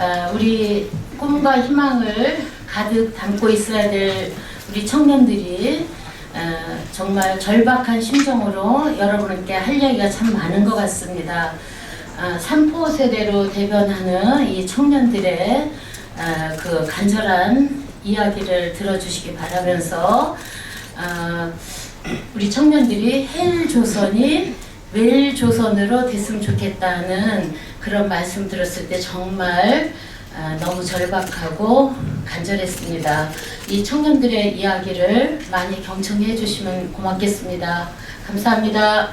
어, 우리 꿈과 희망을 가득 담고 있어야 될 우리 청년들이 어, 정말 절박한 심정으로 여러분께 할 얘기가 참 많은 것 같습니다. 어, 삼포 세대로 대변하는 이 청년들의 어, 그 간절한 이야기를 들어주시기 바라면서 어, 우리 청년들이 헬 조선이 웰 조선으로 됐으면 좋겠다는 그런 말씀 들었을 때 정말 아, 너무 절박하고 간절했습니다. 이 청년들의 이야기를 많이 경청해 주시면 고맙겠습니다. 감사합니다.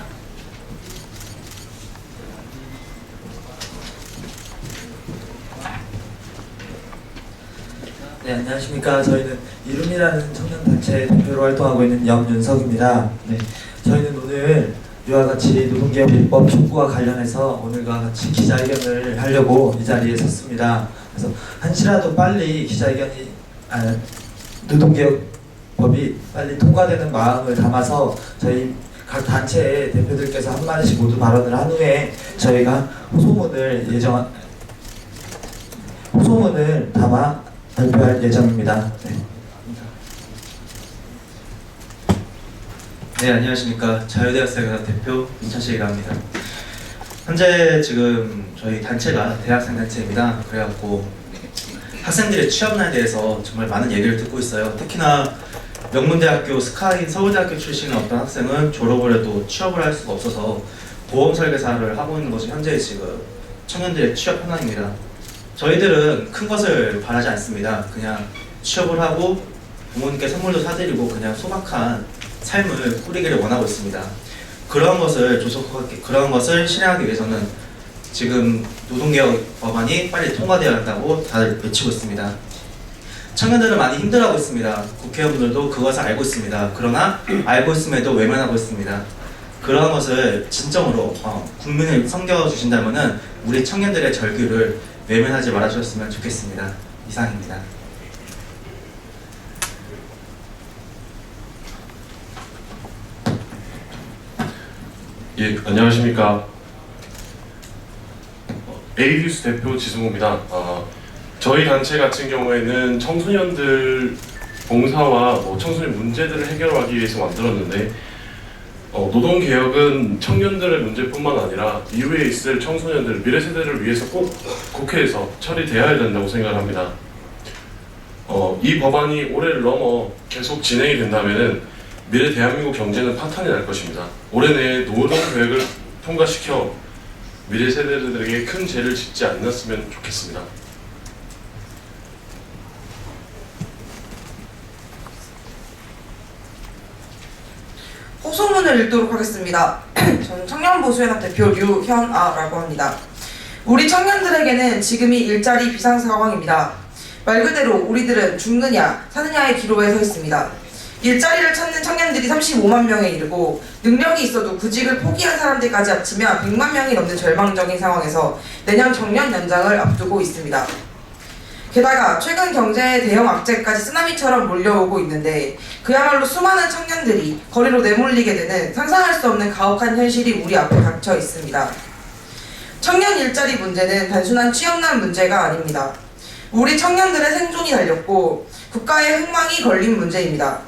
네, 안녕하십니까. 저희는 이룸이라는 청년 단체 대표로 활동하고 있는 염윤석입니다. 네, 저희는 오늘 이와 같이 노동개혁 입법 촉구와 관련해서 오늘과 같이 기자회견을 하려고 이 자리에 섰습니다. 그래서 한시라도 빨리 기자회견이, 아, 노동개혁법이 빨리 통과되는 마음을 담아서 저희 각 단체의 대표들께서 한 마디씩 모두 발언을 한 후에 저희가 호소문을 예정, 호소문을 담아 발표할 예정입니다. 네. 네 안녕하십니까 자유대학생회관 대표 합니다. 현재 지금 저희 단체가 대학생 단체입니다. 그래갖고 학생들의 취업난에 대해서 정말 많은 얘기를 듣고 있어요. 특히나 명문대학교 스카인 서울대학교 출신의 어떤 학생은 졸업을 해도 취업을 할 수가 없어서 보험 설계사를 하고 있는 것이 현재 지금 청년들의 취업 현황입니다. 저희들은 큰 것을 바라지 않습니다. 그냥 취업을 하고 부모님께 선물도 사드리고 그냥 소박한 삶을 꾸리기를 원하고 있습니다. 그런 것을 조속하게 그런 것을 실행하기 위해서는 지금 노동개혁 법안이 빨리 통과되어야 한다고 다들 외치고 있습니다. 청년들은 많이 힘들어하고 있습니다. 국회의원들도 그것을 알고 있습니다. 그러나 알고 있음에도 외면하고 있습니다. 그런 것을 진정으로 어, 국민을 섬겨 주신다면은 우리 청년들의 절규를 외면하지 말아주셨으면 좋겠습니다. 이상입니다. 예, 안녕하십니까. 에이비스 대표 지승호입니다. 아, 저희 단체 같은 경우에는 청소년들 봉사와 뭐 청소년 문제들을 해결하기 위해서 만들었는데 어, 노동 개혁은 청년들의 문제뿐만 아니라 이후에 있을 청소년들 미래 세대를 위해서 꼭 국회에서 처리되어야 된다고 생각합니다. 어, 이 법안이 올해를 넘어 계속 진행이 된다면은 미래 대한민국 경제는 파탄이 날 것입니다. 올해 내에 노동 계획을 통과시켜 미래 세대들에게 큰 죄를 짓지 않았으면 좋겠습니다. 호소문을 읽도록 하겠습니다. 저는 청년보수연합 대표 류현아라고 합니다. 우리 청년들에게는 지금이 일자리 비상 상황입니다. 말 그대로 우리들은 죽느냐 사느냐의 기로에 서 있습니다. 일자리를 찾는 청년들이 35만 명에 이르고 능력이 있어도 구직을 포기한 사람들까지 합치면 100만 명이 넘는 절망적인 상황에서 내년 정년 연장을 앞두고 있습니다. 게다가 최근 경제의 대형 악재까지 쓰나미처럼 몰려오고 있는데 그야말로 수많은 청년들이 거리로 내몰리게 되는 상상할 수 없는 가혹한 현실이 우리 앞에 닥쳐 있습니다. 청년 일자리 문제는 단순한 취업난 문제가 아닙니다. 우리 청년들의 생존이 달렸고 국가의 흥망이 걸린 문제입니다.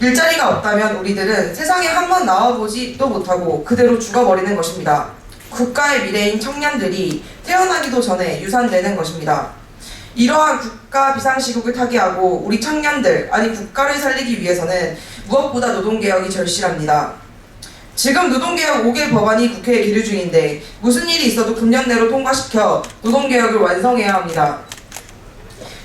일자리가 없다면 우리들은 세상에 한 번 나와보지도 못하고 그대로 죽어버리는 것입니다. 국가의 미래인 청년들이 태어나기도 전에 유산되는 것입니다. 이러한 국가 비상시국을 타개하고 우리 청년들, 아니 국가를 살리기 위해서는 무엇보다 노동개혁이 절실합니다. 지금 노동개혁 5개 법안이 국회에 기류 중인데 무슨 일이 있어도 금년 내로 통과시켜 노동개혁을 완성해야 합니다.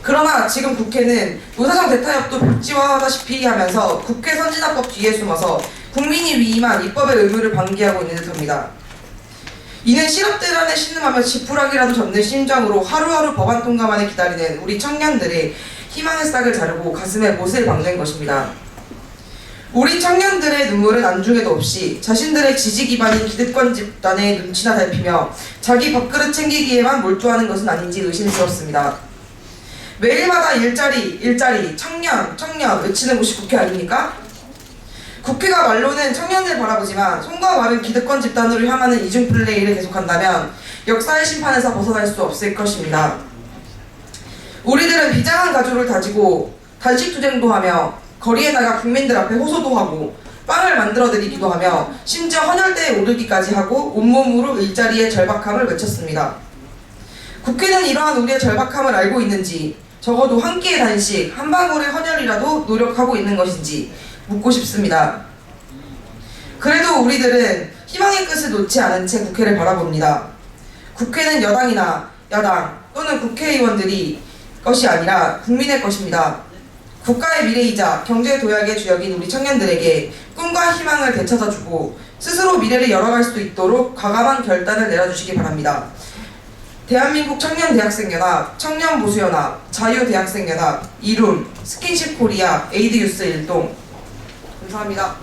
그러나 지금 국회는 노사정 대타협도 복지화하다시피 하면서 국회 선진화법 뒤에 숨어서 국민이 위임한 입법의 의무를 방기하고 있는 듯합니다. 이는 실업대란에 신음하며 지푸라기라도 접는 심정으로 하루하루 법안 통과만을 기다리는 우리 청년들의 희망의 싹을 자르고 가슴에 못을 박는 것입니다. 우리 청년들의 눈물은 안중에도 없이 자신들의 지지 기반인 기득권 집단의 눈치나 살피며 자기 밥그릇 챙기기에만 몰두하는 것은 아닌지 의심스럽습니다. 매일마다 일자리, 일자리, 청년, 청년 외치는 곳이 국회 아닙니까? 국회가 말로는 청년들 바라보지만 손과 발은 기득권 집단으로 향하는 이중 플레이를 계속한다면 역사의 심판에서 벗어날 수 없을 것입니다. 우리들은 비장한 가주를 다지고 단식 투쟁도 하며 거리에 나가 국민들 앞에 호소도 하고 빵을 만들어 드리기도 하며 심지어 헌혈대에 오르기까지 하고 온몸으로 일자리의 절박함을 외쳤습니다. 국회는 이러한 우리의 절박함을 알고 있는지 적어도 한 끼의 단식, 한 방울의 헌혈이라도 노력하고 있는 것인지 묻고 싶습니다. 그래도 우리들은 희망의 끝을 놓지 않은 채 국회를 바라봅니다. 국회는 여당이나 야당 또는 국회의원들이 것이 아니라 국민의 것입니다. 국가의 미래이자 경제 도약의 주역인 우리 청년들에게 꿈과 희망을 되찾아주고 스스로 미래를 열어갈 수 있도록 과감한 결단을 내려주시기 바랍니다. 대한민국 청년대학생연합, 청년보수연합, 자유대학생연합, 이룸, 스킨십 코리아, 에이드유스 일동 감사합니다.